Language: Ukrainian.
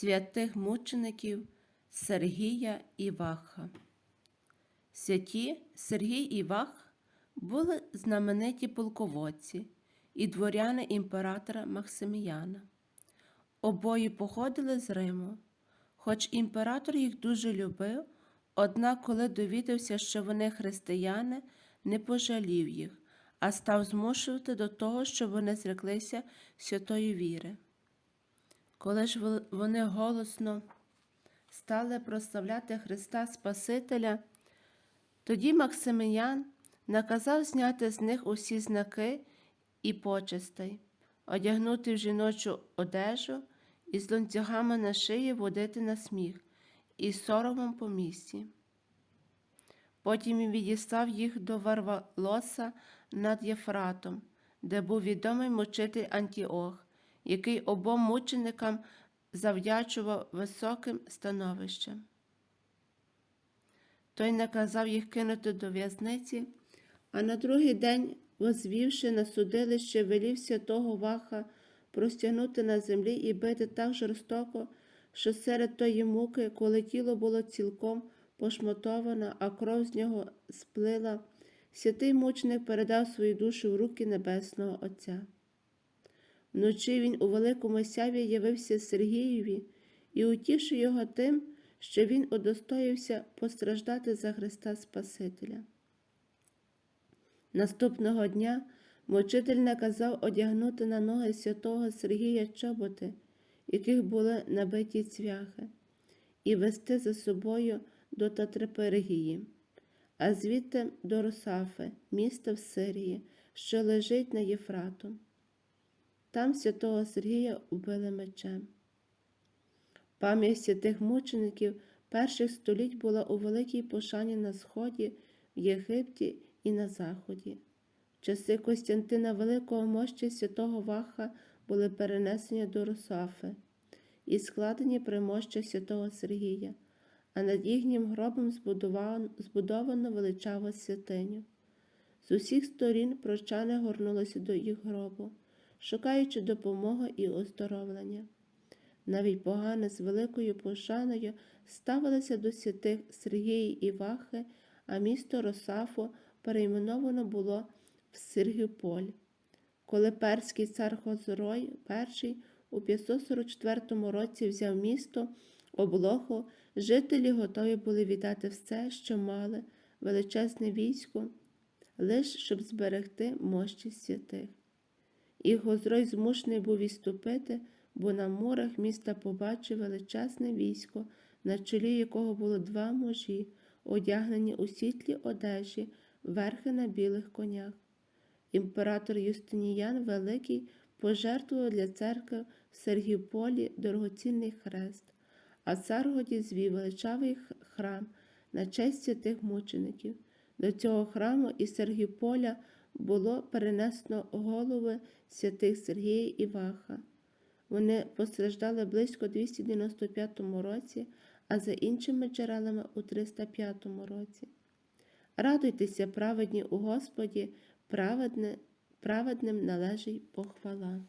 святих мучеників Сергія і Ваха. Святі Сергій і Вах були знамениті полководці і дворяни імператора Максиміяна. Обоє походили з Риму. Хоч імператор їх дуже любив, однак, коли довідався, що вони християни, не пожалів їх, а став змушувати до того, щоб вони зреклися святої віри. Коли ж вони голосно стали прославляти Христа Спасителя, тоді Максиміян наказав зняти з них усі знаки і почестей, одягнути в жіночу одежу і з ланцюгами на шиї водити на сміх і соромом по місті. Потім він відіслав їх до Варвалоса над Єфратом, де був відомий мучитель Антіох, який обом мученикам завдячував високим становищем. Той наказав їх кинути до в'язниці, а на другий день, возвівши на судилище, велів святого Ваха простягнути на землі і бити так жорстоко, що серед тої муки, коли тіло було цілком пошмотоване, а кров з нього сплила, святий мученик передав свою душу в руки Небесного Отця. Вночі він у великому сяві явився Сергієві і утішив його тим, що він удостоївся постраждати за Христа Спасителя. Наступного дня мучитель наказав одягнути на ноги святого Сергія чоботи, яких були набиті цвяхи, і вести за собою до Татрепергії, а звідти до Росафи, міста в Сирії, що лежить на Єфратом. Там святого Сергія убили мечем. Пам'ять святих мучеників перших століть була у великій пошані на Сході, в Єгипті і на Заході. Часи Костянтина Великого мощі святого Ваха були перенесені до Росафи і складені при мощах святого Сергія, а над їхнім гробом збудовано, величаву святиню. З усіх сторін прощани горнулися до їх гробу, шукаючи допомоги і оздоровлення. Навіть погани з великою пошаною ставилися до святих Сергії і Вахи, а місто Росафо перейменовано було в Сергіполь. Коли перський цар Хозрой І у 544 році взяв місто облогу, жителі готові були віддати все, що мали, величезне військо, лише щоб зберегти мощі святих. І Гозрой змушений був відступити, бо на морах міста побачив величезне військо, на чолі якого було два мужі, одягнені у світлі одежі, верхи на білих конях. Імператор Юстиніян Великий пожертвував для церкви в Сергіполі дорогоцінний хрест, а Царгоді звів величавий храм на честь святих мучеників. До цього храму із Сергіполя було перенесено голови святих Сергія і Ваха. Вони постраждали близько 295 році, а за іншими джерелами у 305 році. Радуйтеся, праведні у Господі, праведне, праведним належить похвала.